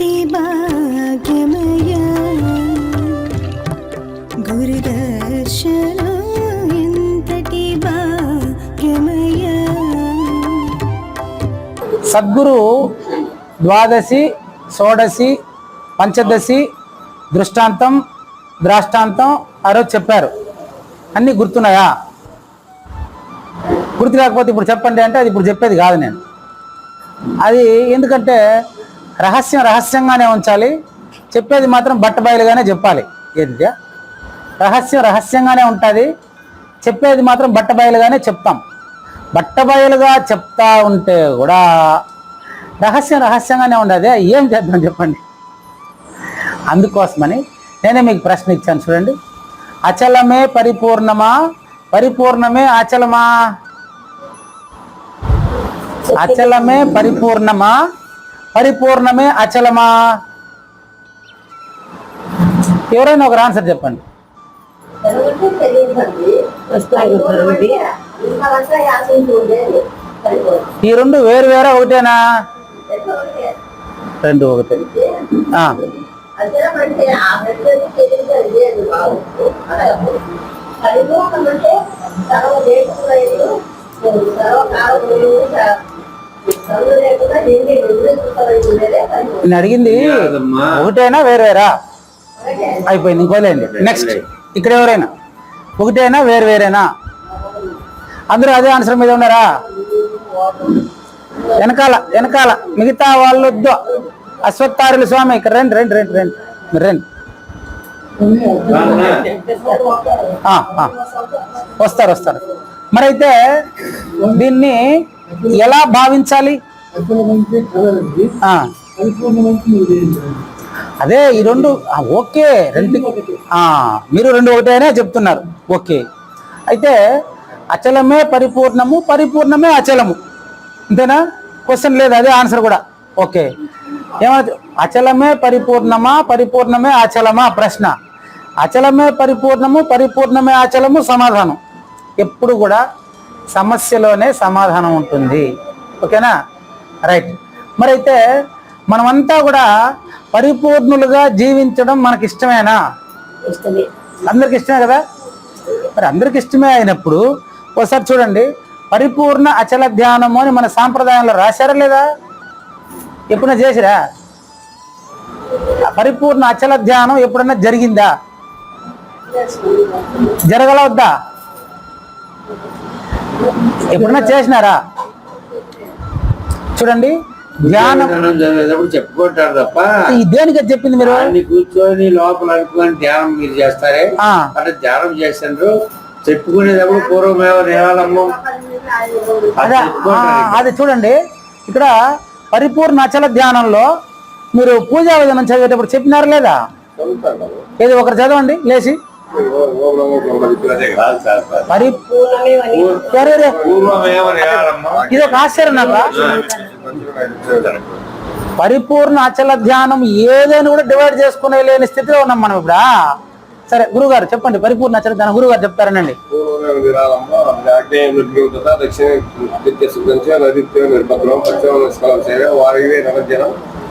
ఎంతటి భాగ్యమయ గురుదర్శనం ఎంతటి భాగ్యమయ సద్గురు ద్వాదశి షోడశి పంచదశి దృష్టాంతం ద్రాష్టాంతం ఆరో చెప్పారు. అన్నీ గుర్తున్నాయా? గుర్తు కాకపోతే ఇప్పుడు చెప్పండి అంటే అది ఇప్పుడు చెప్పేది కాదు నేను. అది ఎందుకంటే రహస్యం రహస్యంగానే ఉంచాలి. చెప్పేది మాత్రం బట్టబయలుగానే చెప్పాలి. ఏంటి? రహస్యం రహస్యంగానే ఉంటుంది. చెప్పేది మాత్రం బట్టబయలుగానే చెప్తాం. బట్టబయలుగా చెప్తా ఉంటే కూడా రహస్యం రహస్యంగానే ఉండదు ఏం చేద్దాం చెప్పండి? అందుకోసమని నేనే మీకు ప్రశ్న ఇచ్చాను చూడండి. అచలమే పరిపూర్ణమా? పరిపూర్ణమే అచలమా? అచలమే పరిపూర్ణమా? పరిపూర్ణమే అచలమా? ఎవరైనా ఒక ఆన్సర్ చెప్పండి. ఈ రెండు వేరు వేరే ఒకటేనా? రెండు ఒకటే. ఆ, నేను అడిగింది. ఒకటేనా వేరు వేరా అయిపోయింది ఇంకోలేండి. నెక్స్ట్ ఇక్కడ ఎవరైనా? ఒకటేనా వేరు వేరేనా అందరూ అదే ఆన్సర్ మీద ఉన్నారా? వెనకాల వెనకాల. మిగతా వాళ్ళు వద్దు అశ్వత్థారులు స్వామి. ఇక్కడ రండి రండి రండి రండి. మీరు రండి. వస్తారు వస్తారు. మరైతే దీన్ని ఎలా భావించాలి? అదే ఈ రెండు ఓకే రెండు మీరు రెండు ఒకటేనే చెప్తున్నారు. ఓకే. అయితే అచలమే పరిపూర్ణము పరిపూర్ణమే అచలము. అంతేనా క్వశ్చన్ లేదు అదే ఆన్సర్ కూడా. ఓకే. ఏమో అచలమే పరిపూర్ణమా పరిపూర్ణమే అచలమా? ప్రశ్న. అచలమే పరిపూర్ణము పరిపూర్ణమే అచలము సమాధానం. ఎప్పుడు కూడా సమస్యలోనే సమాధానం ఉంటుంది. ఓకేనా? రైట్. మరైతే మనమంతా కూడా పరిపూర్ణులుగా జీవించడం మనకి ఇష్టమేనా అందరికి ఇష్టమే కదా? మరి అందరికి ఇష్టమే అయినప్పుడు ఒకసారి చూడండి. పరిపూర్ణ అచల ధ్యానము అని మన సాంప్రదాయంలో రాశారా లేదా? ఎప్పుడైనా చేసిరా పరిపూర్ణ అచల ధ్యానం ఎప్పుడన్నా జరిగిందా? జరగలవద్దా ఎప్పుడన్నా చేసినారా? చూడండి ధ్యానం చెప్పుకుంటారు తప్ప దేనికి చెప్పింది మీరు? కూర్చొని లోపల అనుకుని ధ్యానం మీరు చేస్తారే. అంటే ధ్యానం చేస్తారు చెప్పుకునేటప్పుడు పూర్వమేవ ఆ, అది చూడండి ఇక్కడ పరిపూర్ణ అచల ధ్యానంలో మీరు పూజా విధానం చదివేటప్పుడు చెప్పినారు లేదా? ఏది ఒకరు చదవండి లేచి. పరి సరే రే. పూర్వమేవ నేవాలమ్మ ఇది ఒక ఆశ్చర్యం నాకు పరిపూర్ణ అచల ధ్యానం ఏదైనా కూడా డివైడ్ చేసుకునే లేని స్థితిలో ఉన్నాం మనం ఇప్పుడు సరే గురుగారు చెప్పండి పరిపూర్ణ అచల ధ్యానం గురుగారు చెప్తారనండి.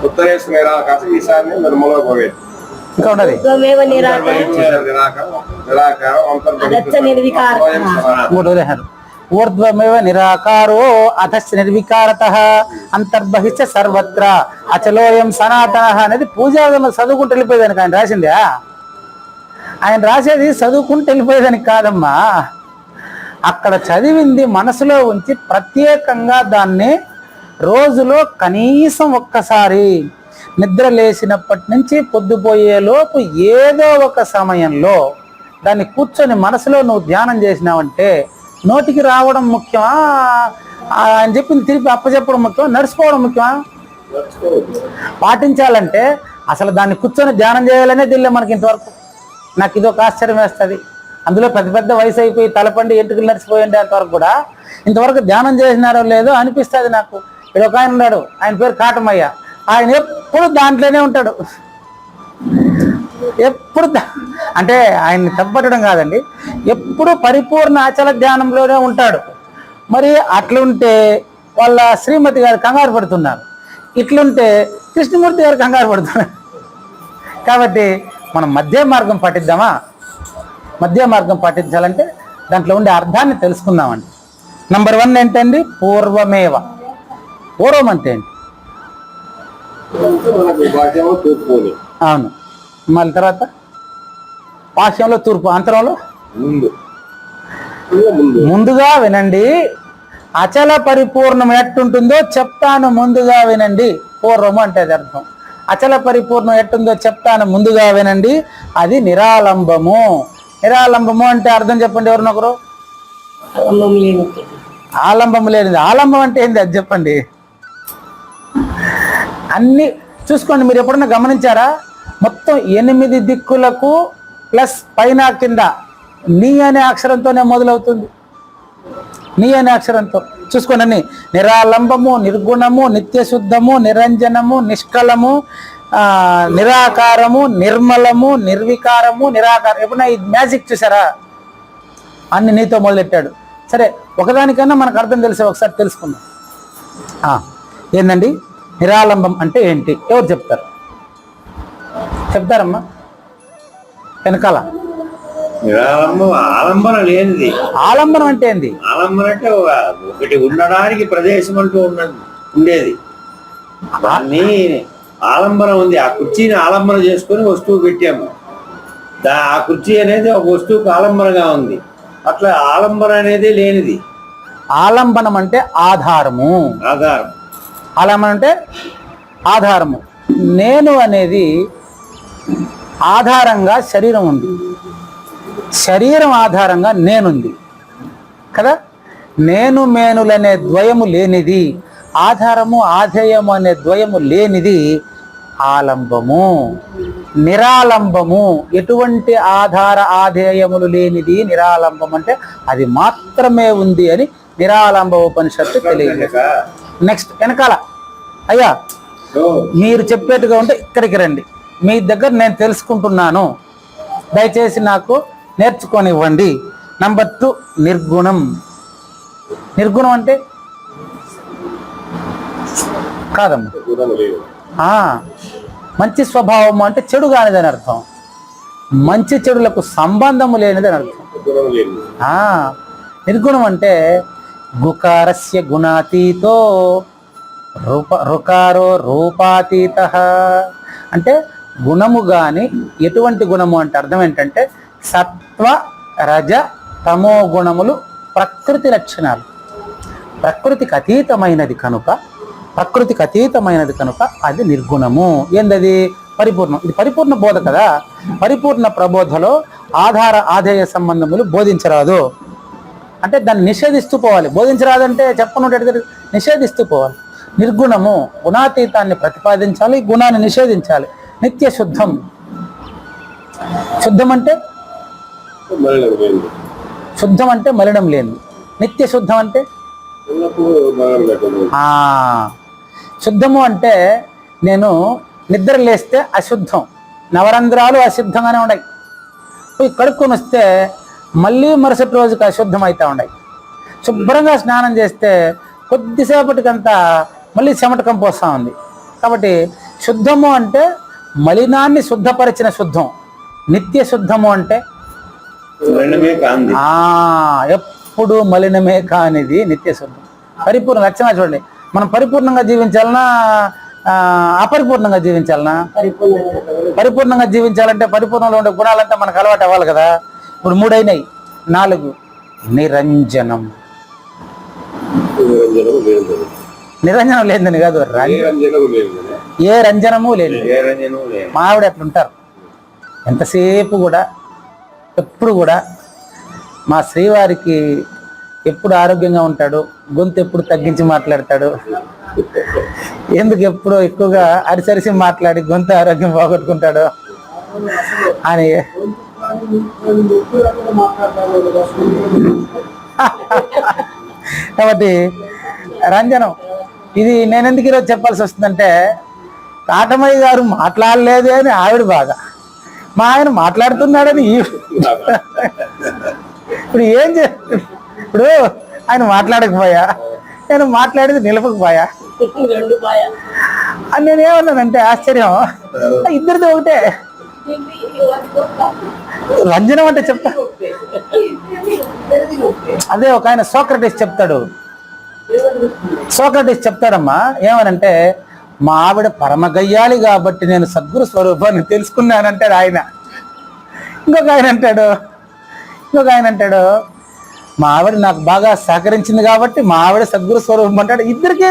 ఉత్తరేశ్వర నిరాకాశం ఈశాన్యం నిర్మల భవేత్ ఇంకా మూడు ఉదాహరణలు ఊర్ధ్వమేవ నిరాకారో అధస్ నిర్వికారత అంతర్బహిష్ట సర్వత్ర అచలోయం సనాతన అనేది పూజాగమ చదువుకుంటూ వెళ్ళిపోయేదానికి ఆయన రాసిందా? ఆయన రాసేది చదువుకుంటూ వెళ్ళిపోయేదానికి కాదమ్మా. అక్కడ చదివింది మనసులో ఉంచి ప్రత్యేకంగా దాన్ని రోజులో కనీసం ఒక్కసారి నిద్ర లేచినప్పటి నుంచి పొద్దుపోయేలోపు ఏదో ఒక సమయంలో దాన్ని కూర్చొని మనసులో నువ్వు ధ్యానం చేసినావంటే నోటికి రావడం ముఖ్యమా? అని ఆయన చెప్పింది తిరిగి అప్పచెప్పడం ముఖ్యమా? నడిచిపోవడం ముఖ్యమా? పాటించాలంటే అసలు దాన్ని కూర్చొని ధ్యానం చేయాలనే తెలియదు మనకి ఇంతవరకు. నాకు ఇది ఒక ఆశ్చర్యం వేస్తుంది. అందులో పెద్ద పెద్ద వయసు అయిపోయి తలపండి ఎంటుకలు నడిచిపోయి అంతవరకు కూడా ఇంతవరకు ధ్యానం చేసినారో లేదో అనిపిస్తుంది నాకు. ఇక్కడ ఒక ఆయన ఉన్నాడు. ఆయన పేరు కాటమయ్య. ఆయన ఎప్పుడు దాంట్లోనే ఉంటాడు. ఎప్పుడు అంటే ఆయన్ని తప్పట్టడం కాదండి. ఎప్పుడు పరిపూర్ణ ఆచార ధ్యానంలోనే ఉంటాడు. మరి అట్లుంటే వాళ్ళ శ్రీమతి గారు కంగారు పడుతున్నారు. ఇట్లుంటే కృష్ణమూర్తి గారు కంగారు పడుతున్నారు. కాబట్టి మనం మధ్య మార్గం పాటిద్దామా? మధ్య మార్గం పాటించాలంటే దాంట్లో ఉండే అర్థాన్ని తెలుసుకుందామండి. నంబర్ వన్ ఏంటండి? పూర్వమేవ. పూర్వం అంటే ఏంటి? అవును. మళ్ళీ తర్వాత? పాశ్యంలో తూర్పు. అంతరంలో? ముందుగా వినండి. అచల పరిపూర్ణం ఎట్టుంటుందో చెప్తాను ముందుగా వినండి. పూర్వము అంటే అది అర్థం. అచల పరిపూర్ణం ఎట్టుందో చెప్తాను ముందుగా వినండి. అది నిరాలంబము. నిరాలంబము అంటే అర్థం చెప్పండి ఎవరినొకరు? ఆలంబం లేనిది. ఆలంబం లేనిది. ఆలంబం అంటే ఏంది? అది చెప్పండి. అన్ని చూసుకోండి. మీరు ఎప్పుడన్నా గమనించారా? మొత్తం ఎనిమిది దిక్కులకు ప్లస్ పైన కింద. నీ అనే అక్షరంతోనే మొదలవుతుంది. నీ అనే అక్షరంతో. చూసుకోండి అన్ని. నిరాలంబము నిర్గుణము నిత్యశుద్ధము నిరంజనము నిష్కలము నిరాకారము నిర్మలము నిర్వికారము నిరాకారం. ఎప్పుడన్నా ఈ మ్యాజిక్ చూసారా? అన్ని నీతో మొదలెట్టాడు. సరే ఒకదానికన్నా మనకు అర్థం తెలిసే ఒకసారి తెలుసుకుందాం. ఏందండి? నిరాలంబం అంటే ఏంటి? ఎవరు చెప్తారు? చెప్తారమ్మా. వెనకాల. ఆలంబన లేనిది. ఆలంబనం అంటే ఏంది? ఆలంబన అంటే ఒక ఒకటి ఉండడానికి ప్రదేశం అంటూ ఉండేది. దాన్ని ఆలంబన ఉంది. ఆ కుర్చీని ఆలంబన చేసుకొని వస్తువు పెట్టాము. దా ఆ కుర్చీ అనేది ఒక వస్తువుకు ఆలంబనగా ఉంది. అట్లా ఆలంబన అనేది లేనిది. ఆలంబనం అంటే ఆధారము. ఆధారం. ఆలంబనం అంటే ఆధారము. నేను అనేది ఆధారంగా శరీరం ఉంది. శరీరం ఆధారంగా నేనుంది. కదా? నేను మేనులనే ద్వయము లేనిది ఆధారము ఆధేయము అనే ద్వయము లేనిది ఆలంబము నిరాలంబము. ఎటువంటి ఆధార ఆధేయములు లేనిది నిరాలంబం అంటే అది మాత్రమే ఉంది అని నిరాలంబ ఉపనిషత్తు తెలియజేస్తారు నెక్స్ట్ వెనకాల. అయ్యా మీరు చెప్పేట్టుగా ఉంటే ఇక్కడికి రండి. మీ దగ్గర నేను తెలుసుకుంటున్నాను. దయచేసి నాకు నేర్చుకొనివ్వండి. Number two నిర్గుణం. నిర్గుణం అంటే? కాదమ్మా. మంచి స్వభావము అంటే చెడు కానిదని అర్థం. మంచి చెడులకు సంబంధము లేనిదని అర్థం. నిర్గుణం అంటే గుకారస్య గుణాతీతో రూప రుకారో రూపాతీత. అంటే గుణము గాని ఎటువంటి గుణము అంటే అర్థం ఏంటంటే సత్వ రజ తమో గుణములు ప్రకృతి లక్షణాలు. ప్రకృతికి అతీతమైనది కనుక ప్రకృతికి అతీతమైనది కనుక అది నిర్గుణము. ఏందది? పరిపూర్ణం. ఇది పరిపూర్ణ బోధ కదా. పరిపూర్ణ ప్రబోధలో ఆధార ఆధేయ సంబంధములు బోధించరాదు. అంటే దాన్ని నిషేధిస్తూ పోవాలి. బోధించరాదంటే చెప్పనుంటే నిషేధిస్తూ పోవాలి. నిర్గుణము గుణాతీతాన్ని ప్రతిపాదించాలి గుణాన్ని నిషేధించాలి. నిత్య శుద్ధం. శుద్ధం అంటే? శుద్ధం అంటే మలినం లేని నిత్య శుద్ధం అంటే? శుద్ధము అంటే నేను నిద్ర లేస్తే అశుద్ధం. నవరంధ్రాలు అశుద్ధంగానే ఉన్నాయి పోయి కడుక్కొని వస్తే మళ్ళీ మరుసటి రోజుకి అశుద్ధం అవుతా ఉన్నాయి శుభ్రంగా స్నానం చేస్తే కొద్దిసేపటికంతా మళ్ళీ చెమట కంపోస్తా ఉంది. కాబట్టి శుద్ధము అంటే మలినాన్ని శుద్ధపరిచిన శుద్ధం. నిత్య శుద్ధము అంటే ఎప్పుడు మలినమే కానిది నిత్య శుద్ధం. పరిపూర్ణ లక్షణాలు చూడండి. మనం పరిపూర్ణంగా జీవించాలనా? ఆ, అపరిపూర్ణంగా జీవించాలనా? పరిపూర్ణంగా పరిపూర్ణంగా జీవించాలంటే పరిపూర్ణంలో ఉండే గుణాలంతా మనకు అలవాటు అవ్వాలి కదా. ఇప్పుడు మూడైనాయి. నాలుగు. నిరంజనం. నిరంజనం లేదు నిరంజనం లేదని కాదు ఏ రంజనము లేదు మా ఆవిడ అట్లుంటారు. ఎంతసేపు కూడా ఎప్పుడు కూడా మా శ్రీవారికి ఎప్పుడు ఆరోగ్యంగా ఉంటాడు గొంతు ఎప్పుడు తగ్గించి మాట్లాడతాడు. ఎందుకు ఎప్పుడు ఎక్కువగా అరిసరిసి మాట్లాడి గొంతు ఆరోగ్యం పోగొట్టుకుంటాడు అని కాబట్టి రంజనం ఇది నేను ఎందుకు ఈరోజు చెప్పాల్సి వస్తుందంటే కాటమయ్య గారు మాట్లాడలేదు అని ఆవిడ బాధ. మా ఆయన మాట్లాడుతున్నాడని ఇప్పుడు ఏం చే ఇప్పుడు ఆయన మాట్లాడకపోయా? నేను మాట్లాడేది నిలపకపోయా? అని నేను ఏమన్నానంటే ఆశ్చర్యం. ఇద్దరిది ఒకటే. రంజనం అంటే చెప్తా. అదే ఒక ఆయన సోక్రటిస్ చెప్తాడు. సోక్రటిస్ చెప్తాడమ్మా ఏమనంటే మా ఆవిడ పరమ గయ్యాలి కాబట్టి నేను సద్గురు స్వరూపాన్ని తెలుసుకున్నానంటాడు ఆయన. ఇంకొక ఆయన అంటాడు ఇంకొక ఆయన అంటాడు మా ఆవిడ నాకు బాగా సహకరించింది కాబట్టి మా ఆవిడ సద్గురు స్వరూపం అంటాడు. ఇద్దరికీ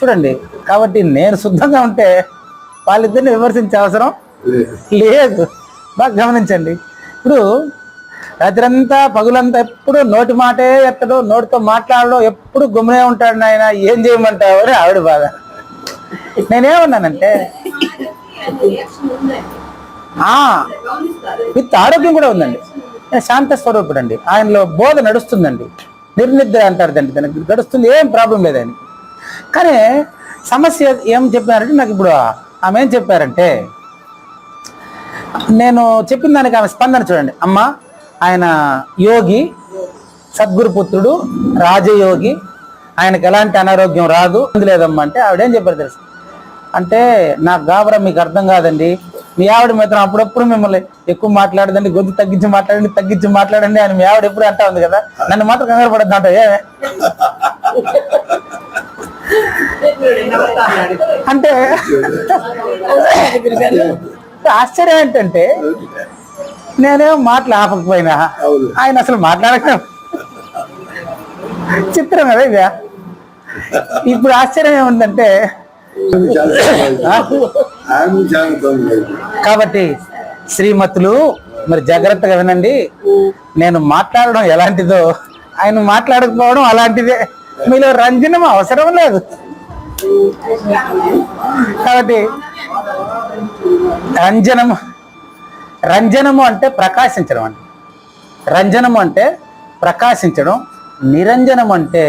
చూడండి కాబట్టి నేను శుద్ధంగా ఉంటే వాళ్ళిద్దరిని విమర్శించే అవసరం లేదు. బాగా గమనించండి. ఇప్పుడు రాత్రంతా పగులంతా ఎప్పుడు నోటి మాటే ఎత్తడు నోటితో మాట్లాడడం ఎప్పుడు గుమ్మనే ఉంటాడు నాయన ఏం చేయమంటావు అని ఆవిడ బాధ. నేనేమన్నానంటే ఆ విత్ ఆరోగ్యం కూడా ఉందండి. శాంత స్వరూపుడు అండి ఆయనలో బోధ నడుస్తుందండి. నిర్నిద్ర అంటారు దాన్ని దానికి గడుస్తుంది ఏం ప్రాబ్లం లేదని కానీ సమస్య ఏం చెప్పారంటే నాకు ఇప్పుడు ఆమె ఏం చెప్పారంటే నేను చెప్పిన దానికి ఆమె స్పందన చూడండి. అమ్మ ఆయన యోగి సద్గురు పుత్రుడు రాజయోగి ఆయనకి ఎలాంటి అనారోగ్యం రాదు. లేదమ్మా అంటే ఆవిడేం చెప్పారు తెలుసు? అంటే నాకు గాబరా మీకు అర్థం కాదండి. మీ ఆవిడ మాత్రం అప్పుడప్పుడు మిమ్మల్ని ఎక్కువ మాట్లాడదండి గొంతు తగ్గించి మాట్లాడండి తగ్గించి మాట్లాడండి అని మీ ఆవిడ ఎప్పుడు అంటా ఉంది కదా? నన్ను మాత్రం కంగారు పడద్దు అంట ఏ అంటే ఆశ్చర్యం ఏంటంటే నేనేం మాటలు ఆపకపోయినా ఆయన అసలు మాట్లాడక చిత్రం కదా ఇదే. ఇప్పుడు ఆశ్చర్యం ఏముందంటే. కాబట్టి శ్రీమతులు మరి జాగ్రత్తగా వినండి. నేను మాట్లాడడం ఎలాంటిదో ఆయన మాట్లాడకపోవడం అలాంటిదే. మీలో రంజనం అవసరం లేదు. కాబట్టి రంజనము రంజనము అంటే ప్రకాశించడం అండి. రంజనము అంటే ప్రకాశించడం నిరంజనం అంటే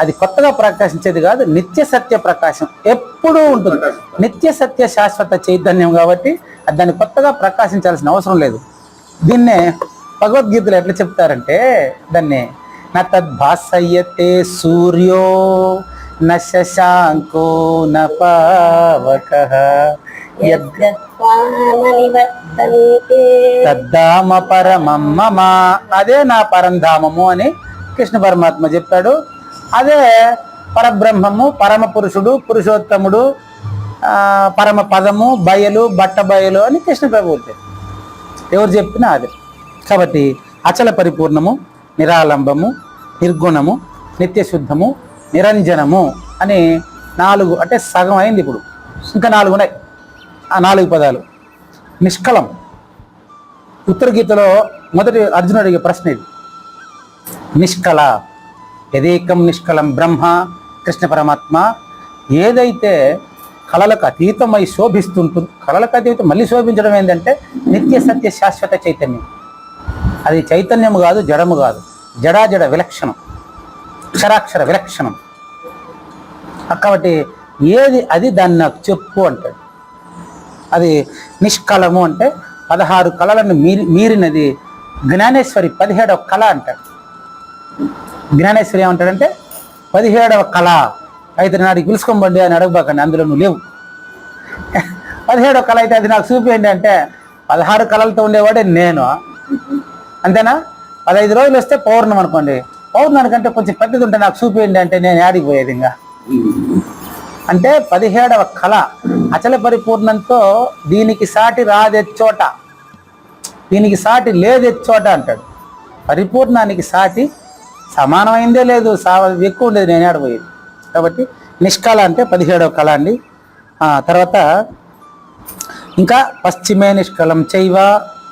అది కొత్తగా ప్రకాశించేది కాదు నిత్య సత్య ప్రకాశం ఎప్పుడూ ఉంటుంది. నిత్య సత్య శాశ్వత చైతన్యం కాబట్టి అది దాన్ని కొత్తగా ప్రకాశించాల్సిన అవసరం లేదు. దీన్నే భగవద్గీతలు ఎట్లా చెప్తారంటే దాన్ని నా తద్భాసయ్యతే సూర్యో పావక యద్ నివర్తంతే తద్ధామ పరమం మమ అదే నా పరంధామము అని కృష్ణ పరమాత్మ చెప్పాడు. అదే పరబ్రహ్మము పరమ పురుషుడు పురుషోత్తముడు పరమ పదము బయలు బట్ట బయలు అని కృష్ణ చెప్పారు ఎవరు చెప్పినా అదే. కాబట్టి అచల పరిపూర్ణము నిరాలంబము నిర్గుణము నిత్యశుద్ధము నిరంజనము అని నాలుగు అంటే సగం అయింది ఇప్పుడు. ఇంకా నాలుగు ఉన్నాయి. ఆ నాలుగు పదాలు. నిష్కలం. ఉత్తర గీతలో మొదటి అర్జునుడు అడిగే ప్రశ్న ఇది. నిష్కల యదేకం నిష్కలం బ్రహ్మ కృష్ణ పరమాత్మ. ఏదైతే కళలకు అతీతమై శోభిస్తుంటుంది కళలకు అతీతం మళ్ళీ శోభించడం ఏంటంటే నిత్య సత్య శాశ్వత చైతన్యం. అది చైతన్యము కాదు జడము కాదు. జడాజడ విలక్షణం. అక్షరాక్షర విలక్షణం. కాబట్టి ఏది అది దాన్ని నాకు చెప్పు అంటాడు. అది నిష్కలము అంటే పదహారు కళలను మీరి మీరినది జ్ఞానేశ్వరి పదిహేడవ కళ అంటాడు. జ్ఞానేశ్వరి ఏమంటాడంటే పదిహేడవ కళ. అయితే నాడికి పిలుచుకోండి అని అడగబాకండి అందులో నువ్వు లేవు. పదిహేడవ కళ అయితే అది నాకు చూపించండి అంటే పదహారు కళలతో ఉండేవాడే నేను. అంతేనా? పదహైదు రోజులు వస్తే పౌర్ణం అనుకోండి. పౌర్ణానికంటే కొంచెం పెద్దది ఉంటే నాకు చూపించండి అంటే నేను యాడికి పోయేది ఇంకా? అంటే పదిహేడవ కళ అచల పరిపూర్ణంతో దీనికి సాటి రాదెచ్చోట. దీనికి సాటి లేదెచ్చోట అంటాడు. పరిపూర్ణానికి సాటి సమానమైందే లేదు సా ఎక్కువ ఉండేది నేను ఆడిపోయేది కాబట్టి నిష్కళ అంటే పదిహేడవ కళ అండి. తర్వాత ఇంకా పశ్చిమే నిష్కలం చైవ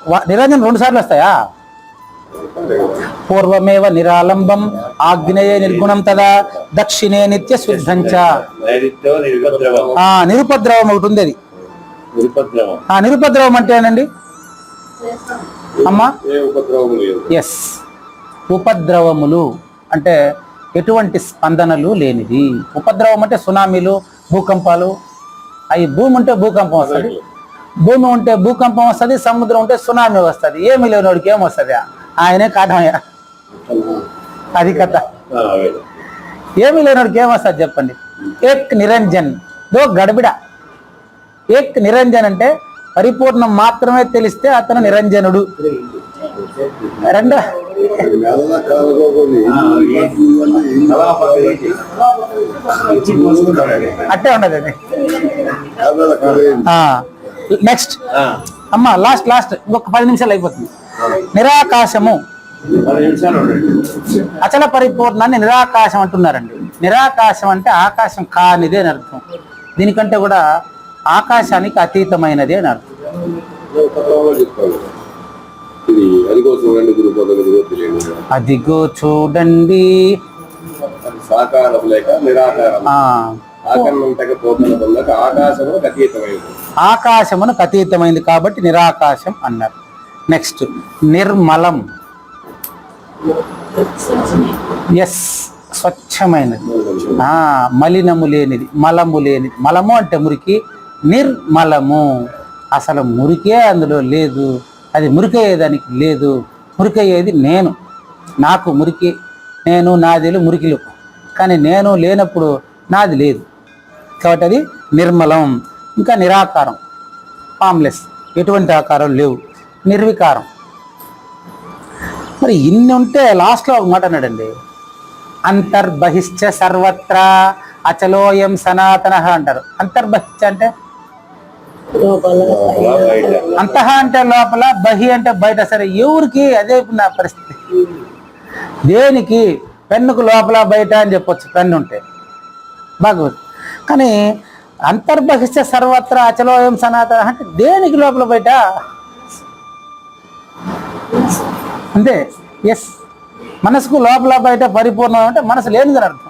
వా- రెండు సార్లు వస్తాయా? పూర్వమేవ నిరాలంబం ఆగ్నేయ నిర్గుణం తదా దక్షిణే నిత్య శుద్ధంచ నిరుపద్రవం ఒకటి ఉంది అది నిరుపద్రవం ఆ నిరుపద్రవం అంటే ఏనండి అమ్మా? ఎస్ ఉపద్రవములు అంటే ఎటువంటి స్పందనలు లేనిది ఉపద్రవం అంటే సునామీలు భూకంపాలు. అవి భూమి ఉంటే భూకంపం వస్తుంది. భూమి ఉంటే భూకంపం వస్తుంది సముద్రం ఉంటే సునామీ వస్తుంది. ఏమి లేనివాడికి ఏం వస్తుంది? ఆయనే కాటమయ్య అది కథ. ఏమి లేనివాడికి ఏం వస్తుంది చెప్పండి? ఏక్ నిరంజన్. దో గడబిడ. ఏక్ నిరంజన్ అంటే పరిపూర్ణం మాత్రమే తెలిస్తే అతను నిరంజనుడు. రెండో. అట్టే ఉండదు అది. నెక్స్ట్. అమ్మ లాస్ట్ లాస్ట్. ఇంకొక పది నిమిషాలు అయిపోతుంది. నిరాకాశము. అచల పరిపూర్ణాన్ని నిరాకాశం అంటున్నారండి. నిరాకాశం అంటే ఆకాశం కానిది అని అర్థం. దీనికంటే కూడా ఆకాశానికి అతీతమైనది అని అర్థం. అదిగో చూడండి ఆకాశమునకు అతీతమైంది కాబట్టి నిరాకాశం అన్నారు. నెక్స్ట్ నిర్మలం. ఎస్ స్వచ్ఛమైనది. మలినము. లేనిది మలము లేనిది. మలము అంటే మురికి నిర్మలము. అసలు మురికే అందులో లేదు. అది మురికయ్యేదానికి లేదు. మురికయ్యేది నేను. నాకు మురికి నేను నాదిలు మురికిలు. కానీ నేను లేనప్పుడు నాది లేదు. కాబట్టి అది నిర్మలం. ఇంకా నిరాకారం. ఫామ్లెస్ ఎటువంటి ఆకారం లేవు. నిర్వికారం. మరి ఇన్ని ఉంటే లాస్ట్లో ఒక మాట అన్నాడండి. అంతర్బహిశ్చ సర్వత్రా అచలోయం సనాతన అంటారు. అంతర్బహిశ్చ అంటే? అంతః అంటే లోపల బహి అంటే బయట. సరే ఎవరికి అదే నా పరిస్థితి. దేనికి? పెన్నుకు లోపల బయట అని చెప్పొచ్చు. పెన్ను ఉంటే. భగవత్ కానీ అంతర్బహిష్ట సర్వత్రా అచలోయం సనాతన అంటే దేనికి లోపల బయట? అంతే. ఎస్ మనసుకు లోపల బయట పరిపూర్ణం అంటే మనసు లేనిదని అర్థం.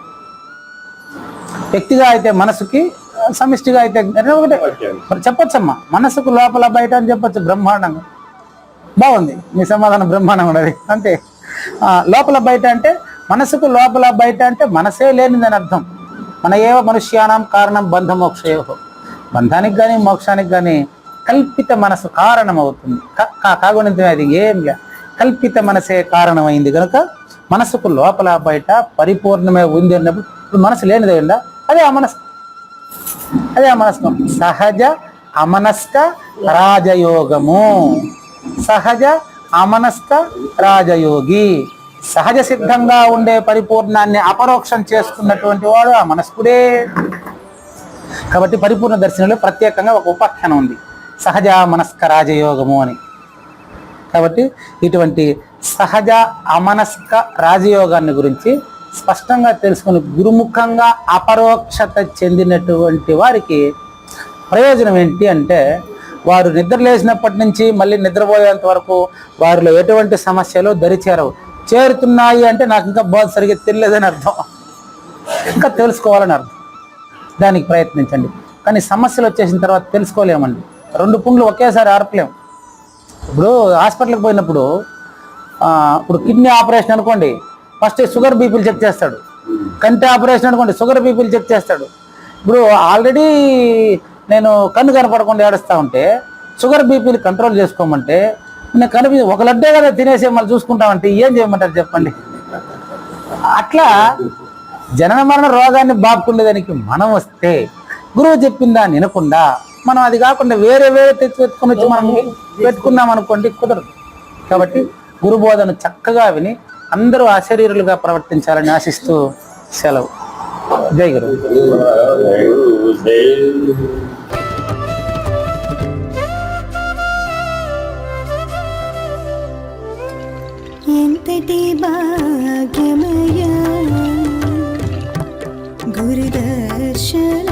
వ్యక్తిగా అయితే మనసుకి సమిష్టిగా అయితే ఒకటే. చెప్పొచ్చమ్మా. మనసుకు లోపల బయట అని చెప్పొచ్చు బ్రహ్మాండంగా. బాగుంది. మీ సమాధానం బ్రహ్మాండం ఉన్నది. అంతే. లోపల బయట అంటే మనసుకు లోపల బయట అంటే మనసే లేనిదని అర్థం. మన ఏవ మనుష్యానం కారణం బంధమోక్షయో బంధానికి కానీ మోక్షానికి కానీ కల్పిత మనసు కారణం అవుతుంది కా- కాగుణితమే అది ఏం లే. కల్పిత మనసే కారణమైంది కనుక మనసుకు లోపల బయట పరిపూర్ణమే ఉంది అన్నప్పుడు ఇప్పుడు మనసు లేనిదే ఉందా? అదే ఆ మనసు అదే అమనస్కం సహజ అమనస్క రాజయోగము. సహజ అమనస్క రాజయోగి. సహజ సిద్ధంగా ఉండే పరిపూర్ణాన్ని అపరోక్షం చేసుకున్నటువంటి వాడు ఆ మనస్కుడే. కాబట్టి పరిపూర్ణ దర్శనంలో ప్రత్యేకంగా ఒక ఉపాఖ్యానం ఉంది. సహజ మనస్క రాజయోగము అని. కాబట్టి ఇటువంటి సహజ అమనస్క రాజయోగాన్ని గురించి స్పష్టంగా తెలుసుకుని గురుముఖంగా అపరోక్షత చెందినటువంటి వారికి ప్రయోజనం ఏంటి అంటే వారు నిద్ర లేచినప్పటి నుంచి మళ్ళీ నిద్రపోయేంత వరకు వారిలో ఎటువంటి సమస్యలు దరిచేరవు. చేరుతున్నాయి అంటే నాకు ఇంకా బోధ సరిగ్గా తెలియలేదని అర్థం. ఇంకా తెలుసుకోవాలని అర్థం. దానికి ప్రయత్నించండి. కానీ సమస్యలు వచ్చేసిన తర్వాత తెలుసుకోలేమండి. రెండు పుండ్లు ఒకేసారి ఆర్పలేము ఇప్పుడు హాస్పిటల్కి పోయినప్పుడు ఇప్పుడు కిడ్నీ ఆపరేషన్ అనుకోండి ఫస్ట్ షుగర్ బీపీలు చెక్ చేస్తాడు. కంటి ఆపరేషన్ అనుకోండి షుగర్ బీపీలు చెక్ చేస్తాడు. ఇప్పుడు ఆల్రెడీ నేను కన్ను కనపడకుండా ఏడుస్తూ ఉంటే షుగర్ బీపీలు కంట్రోల్ చేసుకోమంటే నేను కనిపి ఒక లడ్డే కదా తినేసి మళ్ళీ చూసుకుంటామంటే ఏం చేయమంటారు చెప్పండి? అట్లా జనన మరణ రోగాన్ని బాపుకునేదానికి మనం వస్తే గురువు చెప్పిన దాన్ని వినకుండా మనం అది కాకుండా వేరే వేరే తెచ్చి పెట్టుకుని వచ్చి మనం పెట్టుకున్నాం అనుకోండి కుదరదు. కాబట్టి గురు బోధన చక్కగా విని అందరూ అశరీరులుగా ప్రవర్తించాలని ఆశిస్తూ సెలవు. జై గురు. ఎంతటి భాగ్యమయ గురుదర్శన